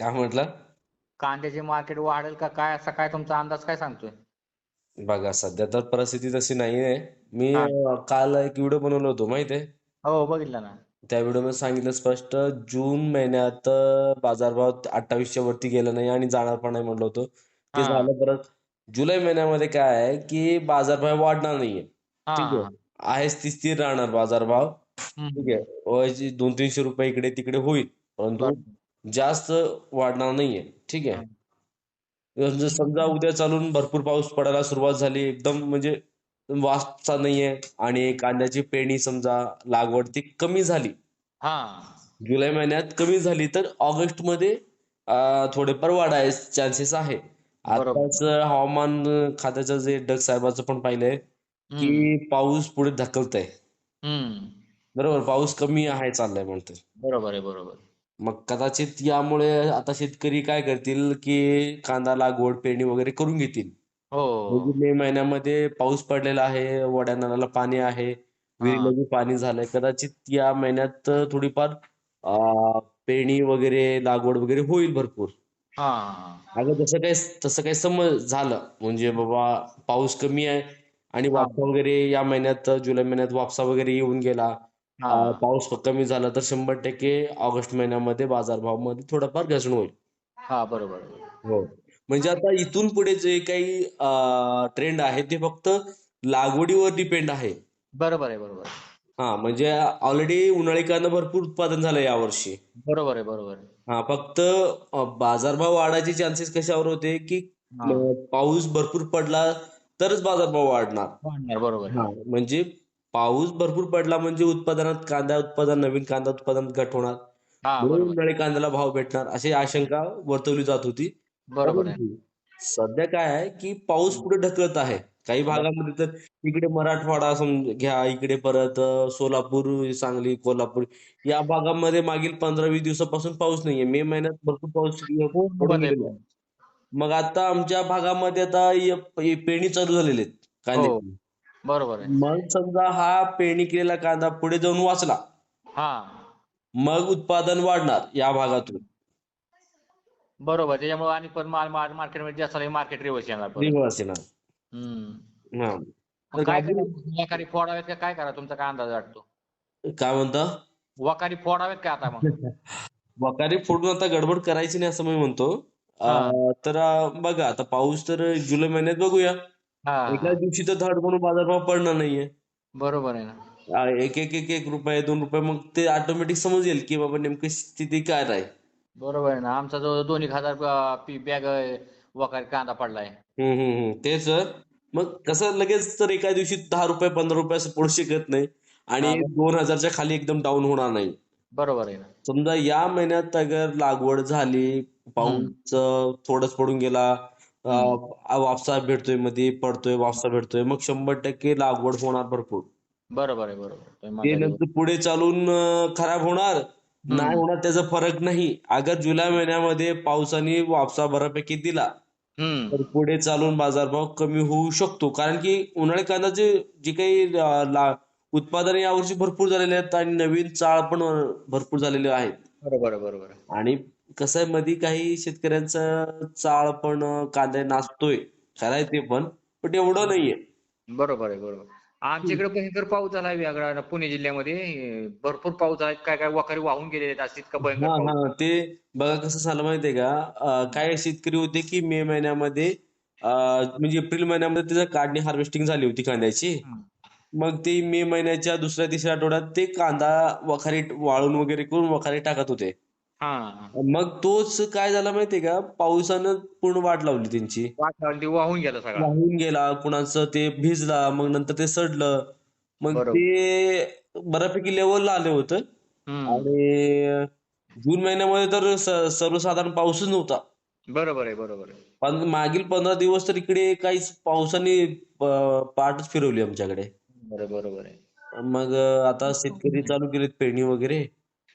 काय म्हटलं? कांद्याचे मार्केट वाढेल का काय? असा काय तुमचा अंदाज काय सांगतोय? बघा सध्या तर परिस्थिती तशी नाही आहे मी हा. अं, काल एक व्हिडिओ बनवला होतो माहिती आहे हो बघितलं ना. त्या व्हिडिओमध्ये सांगितलं स्पष्ट जून महिन्यात अं, बाजारभाव अठ्ठावीसच्या वरती गेला नाही आणि जाणार पण नाही म्हटलं होतं. ते हा. झालं परत जुलै महिन्यामध्ये काय आहे की बाजारभाव वाढणार नाहीये. हा. ठीक आहे? आहेच ती स्थिर राहणार बाजारभाव. हम्म. ठीक आहे? वयाची दोन तीनशे रुपये इकडे तिकडे होईल. परंतु बरोबर. जास्त वाढणार नाहीये. ठीक आहे? जर समजा उद्या चालून भरपूर पाऊस पडायला सुरुवात झाली एकदम म्हणजे वाजता नाहीये आणि कांद्याची पेरणी समजा लागवड ती कमी झाली. हा. जुलै महिन्यात कमी झाली तर ऑगस्टमध्ये थोडेफार वाढायचे चान्सेस आहे. आताच हवामान खात्याचं जे डग साहेबाचं पण पाहिलंय. की पाऊस पुढे ढकलत आहे. बरोबर पाऊस कमी आहे चाललाय म्हणतोय. बरोबर आहे बरोबर. मग कदाचित यामुळे आता शेतकरी काय करतील की कांदा लागवड पेरणी वगैरे करून घेतील. हो. म्हणजे मे महिन्यामध्ये पाऊस पडलेला आहे वड्या नाल्याला पाणी आहे विहिरीला बी पाणी झालंय. कदाचित या महिन्यात थोडीफार अं, पेरणी वगैरे लागवड वगैरे होईल भरपूर. हा. अगं तसं काय तसं काय समज झालं. म्हणजे बाबा पाऊस कमी आहे आणि वापसा वगैरे या महिन्यात जुलै महिन्यात वापसा वगैरे येऊन गेला. हा पाऊस कमी झाला तर शंभर टक्के ऑगस्ट महिन्यामध्ये बाजारभावामध्ये थोडाफार घसरण होईल. हा बरोबर. हो. म्हणजे आता इथून पुढे जे काही ट्रेंड आहे ते फक्त लागवडीवर डिपेंड आहे. बरोबर आहे बरोबर. हा म्हणजे ऑलरेडी उन्हाळी कांदा भरपूर उत्पादन झालं यावर्षी बरोबर आहे बरोबर आहे. हा फक्त बाजारभाव वाढायचे चान्सेस कशावर होते की पाऊस भरपूर पडला तरच बाजारभाव वाढणार. वाढणार, बरोबर म्हणजे पाऊस भरपूर पडला म्हणजे उत्पादनात कांदा उत्पादन नवीन कांदा उत्पादन घट होणार. हा म्हणून बरोबर. उन्हाळी कांद्याला भाव भेटणार अशी आशंका वर्तवली जात होती. बरोबर आहे. परंतु सध्या काय आहे की पाऊस पुढे ढकलत आहे. काही भागामध्ये तर इकडे मराठवाडा समज घ्या इकडे परत अं, सोलापूर सांगली कोल्हापूर या भागामध्ये मागील पंधरा वीस दिवसापासून पाऊस नाहीये. मे महिन्यात भरपूर पाऊस पडून बदल गेलेला आहे. मग आता आमच्या भागामध्ये आता य- पेरणी चालू झालेली आहेत हो. कांद्याची बरोबर आहे. मग समजा हा पेरणी केलेला कांदा पुढे जाऊन वाचला. हा. मग उत्पादन वाढणार या भागातून. बरोबर त्याच्यामुळे आणि पण माल मार्केटमध्ये जास्त मार्केट रिवर्स येणार परत. दिवस येणार. हम्म. हा. मग काय करा वखारी फोडावेत का? काय करा तुमचा काय अंदाज वाटतो? काय म्हणता? वखारी फोडावेत का आता मग? वकारे फोडून आता गडबड करायची नाही असं मी म्हणतो. अं, तर अं, बघा आता पाऊस तर जुलै महिन्यात बघूया. हा. एका दिवशी तर धड म्हणून बाजारभाव पडणार नाहीये. बरोबर आहे ना. एक एक एक एक रुपये दोन रुपये मग ते ऑटोमॅटिक समजेल की बाबा नेमकी स्थिती काय आहे बरोबर आहे ना. आमचा जो दोन एक हजार बॅग वखारी कांदा पडलाय. हम्म हम्म हम्म. तेच मग कसं लगेच तर एका दिवशी दहा रुपये पंधरा रुपये असं पडू शकत नाही. आणि हा. दोन हजारच्या खाली एकदम डाऊन होणार नाही. बरोबर आहे ना. समजा या महिन्यात अगर लागवड झाली पाऊस अं, थोडंच पडून गेला अं, वापसा भेटतोयमध्ये पडतोय वापसा भेटतोय. मग शंभर टक्के लागवड होणार भरपूर. बरोबर आहे बरोबर तुम्ही ते म्हणताय ते. नंतर पुढे चालून अं, खराब होणार. नाही होणार त्याचा फरक नाही. अगर जुलै महिन्यामध्ये पावसाने वापसा बऱ्यापैकी दिला हम्म. तर पुढे चालून बाजारभाव कमी होऊ शकतो. कारण की उन्हाळी कांद्याचे जे काही अं, ला- उत्पादन यावर्षी भरपूर झालेले आहेत आणि नवीन चाळ पण अं, भरपूर झालेले आहेत. बरोबर आहे बरोबर आहे. आणि कसं आहे मध्ये काही शेतकऱ्यांचा चाळ पण कांदा नाचतोय. खरं आहे ते पण पण एवढं नाहीये. बरोबर आहे बरोबर. आमच्या इकडे भयंकर पाऊस झाला वेगळा पुणे जिल्ह्यामध्ये. भरपूर पाऊस झाला काय काय वखारी वाहून गेलेले आहेत असं इतका भयंकर हा पाऊस. हा ते बघा कसं झालं माहितीये का? अं, काय शेतकरी होते की मे महिन्यामध्ये अं, म्हणजे एप्रिल महिन्यामध्ये त्याचं काढणी हार्वेस्टिंग झाली होती कांद्याची. हम्म. मग ते मे महिन्याच्या दुसऱ्या तिसऱ्या आठवड्यात ते कांदा वखारी वाळून वगैरे करून वखारी टाकत होते. हा. मग तोच काय झाला माहितीये का? पावसानं पूर्ण वाट लावली त्यांची. वातावरण ते वाहून गेलं सगळं. वाहून गेला कुणाचं ते भिजला मग नंतर ते सडलं. मग बरोबर. ते बऱ्यापैकी लेवलला आलं होतं. हम्म. आणि जून महिन्यामध्ये तर स- सर्वसाधारण पाऊसच नव्हता. बरोबर आहे बरोबर आहे. पण मागील पंधरा दिवस तर इकडे काहीच पावसाने प- पाठच फिरवली आमच्याकडे. बरोबर बरोबर आहे. मग अं, आता शेतकरी चालू केलेत पेरणी वगैरे.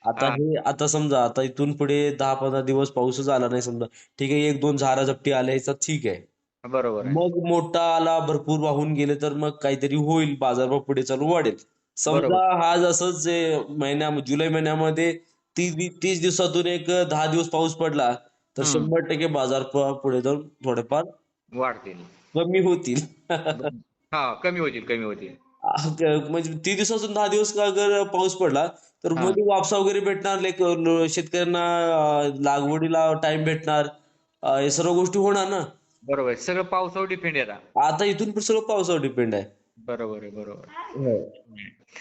आता हा. हे आता समजा आता इथून पुढे दहा पंधरा दिवस पाऊसच आला नाही समजा. ठीक आहे एक दोन झारा झपटी आल्या तर ठीक आहे. बरोबर आहे. मग मोठा आला भरपूर वाहून गेले तर मग काहीतरी होईल बाजारभाव पुढे चालू वाढेल. समजा बरोबर. हा जसंच जे महिन्या जुलै महिन्यामध्ये तीस दिवसातून एक दहा दिवस पाऊस पडला तर. शंभर टक्के बाजार पुढे जाऊन थोडेफार वाढतील. कमी होतील. हा कमी होतील कमी होतील. म्हणजे तीस दिवसातून दहा दिवस अगर पाऊस पडला तर. मध्ये वापसा वगैरे भेटणार लाईक शेतकऱ्यांना लागवडीला टाइम भेटणार हे सर्व गोष्टी होणार ना? बरोबर आहे. सगळं पावसावर डिपेंड आहे आता. आता इथून पण सगळं पावसावर डिपेंड आहे. बरोबर आहे बरोबर आहे. हो.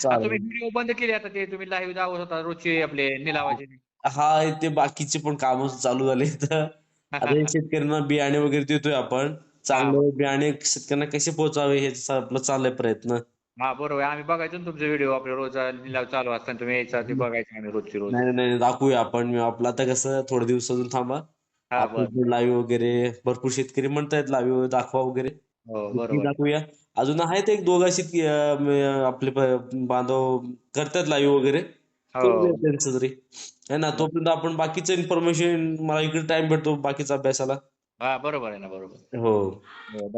चालेल. तुम्ही व्हिडिओ बंद केले आता ते तुम्ही लाईव्ह दावत होता रोजचे आपले निलावाचे. हा ते बाकीचे पण काम चालू झाले तर आता हे शेतकऱ्यांना बियाणे वगैरे देतोय आपण. चांगलं बियाणे शेतकऱ्यांना कसे पोहोचावे हे आपलं चाललंय प्रयत्न. हा बरोबर. आहे. आम्ही बघायचो ना तुमचे व्हिडिओ आपले रोज निलाव चालू असताना. तुम्ही यायचा ते बघायचे आम्ही रोजचे रोज. नाही नाही नाही, दाखवूया आपण. आपलं आता कसं थोडे दिवस अजून थांबा. हा बरं. आपण लाईव्ह वगैरे भरपूर शेतकरी म्हणतायत लाईव्ह दाखवा वगैरे. हो नक्की बरोबर. दाखवूया. अजून आहेत एक दोघा शेतकी अं, म- आपले बांधव करतात लाईव्ह वगैरे. हो. त्यांचं तरी. है ना तोपर्यंत आपण बाकीचं इन्फॉर्मेशन मला इकडे टाइम भेटतो बाकीचा अभ्यासाला. हा बरोबर आहे ना बरोबर. हो. हो,